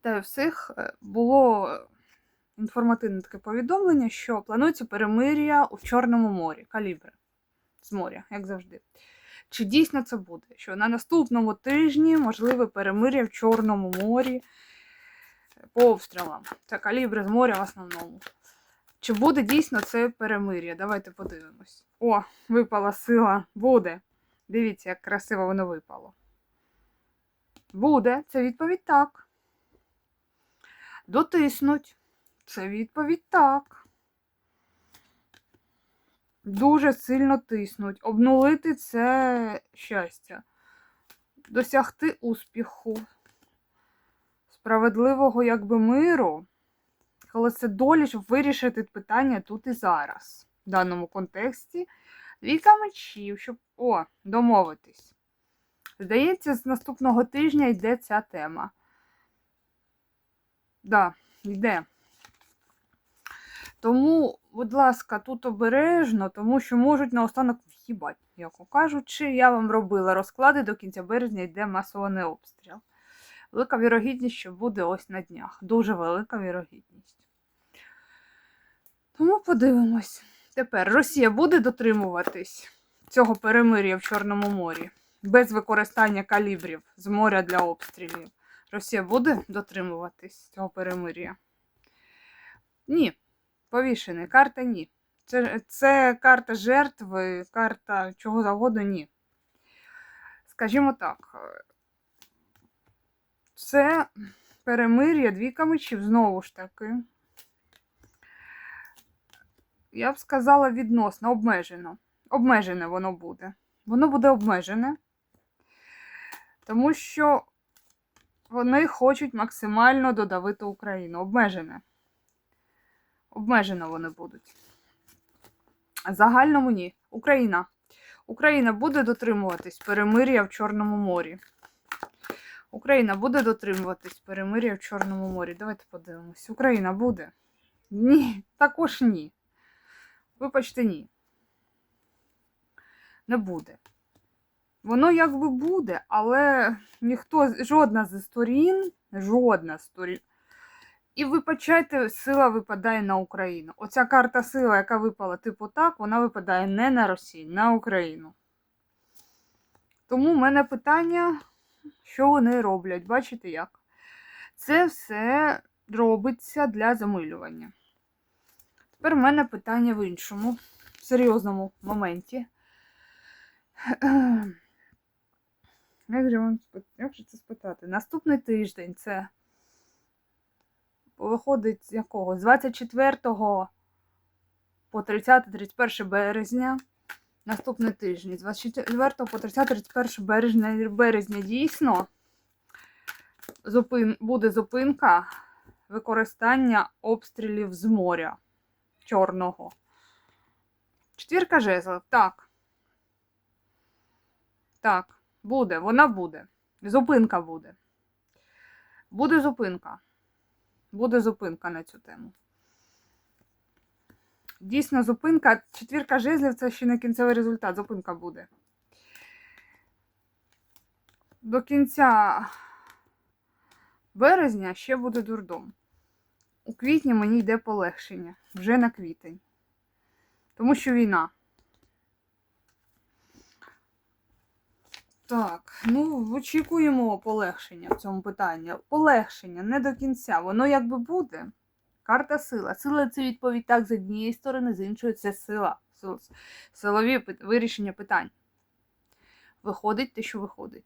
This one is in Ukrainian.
Та всіх е, було інформативне таке повідомлення, що планується перемир'я у Чорному морі, калібри з моря, як завжди. Чи дійсно це буде? Що на наступному тижні можливе перемир'я в Чорному морі по обстрілам. Це калібри з моря в основному. Чи буде дійсно це перемир'я? Давайте подивимось. О, випала сила. Буде. Дивіться, як красиво воно випало. Буде. Це відповідь так. Дотиснуть. Це відповідь так. Дуже сильно тиснуть. Обнулити це щастя. Досягти успіху. Справедливого якби миру. Але це долі, щоб вирішити питання тут і зараз. В даному контексті. Двійка мечів, щоб. О, домовитись. Здається, з наступного тижня йде ця тема. Да, йде. Тому, будь ласка, тут обережно, тому що можуть наостанок в'їбать, яко кажучи, я вам робила розклади до кінця березня йде масований обстріл. Велика вірогідність, що буде ось на днях. Дуже велика вірогідність. Тому подивимось. Тепер Росія буде дотримуватись цього перемир'я в Чорному морі без використання калібрів з моря для обстрілів. Росія буде дотримуватись цього перемир'я? Ні. Повішений. Карта ні. Це, це карта жертви, карта чого завгодно ні. Скажімо так, це перемир'я двійка мечів, знову ж таки. Я б сказала відносно, обмежено. Обмежене воно буде. Воно буде обмежене. Тому що вони хочуть максимально додавити Україну. Обмежене. Обмежено вони будуть. Загальному ні. Україна. Україна буде дотримуватись перемир'я в Чорному морі. Україна буде дотримуватись перемир'я в Чорному морі. Давайте подивимось. Україна буде? Ні, також ні. Вибачте, ні. Не буде. Воно якби буде, але ніхто, жодна з сторін, жодна сторін. І вибачайте, сила випадає на Україну. Оця карта сила, яка випала, типу так, вона випадає не на Росію, на Україну. Тому в мене питання, що вони роблять? Бачите як? Це все робиться для замилювання. Тепер в мене питання в іншому, серйозному моменті. Як же, вам, як же це спитати? Наступний тиждень це виходить якого? З 24 по 30-31 березня. Наступний тиждень. З 24 по 30-31 березня, березня дійсно зупин, буде зупинка використання обстрілів з моря чорного. Четвірка жезлів. Так. Так, буде, вона буде. Зупинка буде. Буде зупинка. Буде зупинка на цю тему. Дійсно, зупинка. Четвірка жезлів це ще не кінцевий результат. Зупинка буде. До кінця березня ще буде дурдом. У квітні мені йде полегшення. Вже на квітень. Тому що війна. Так, ну очікуємо полегшення в цьому питанні. Полегшення не до кінця. Воно якби буде. Карта сила. Сила це відповідь так з однієї сторони, з іншої це сила. Сил- Силові вирішення питань. Виходить те, що виходить.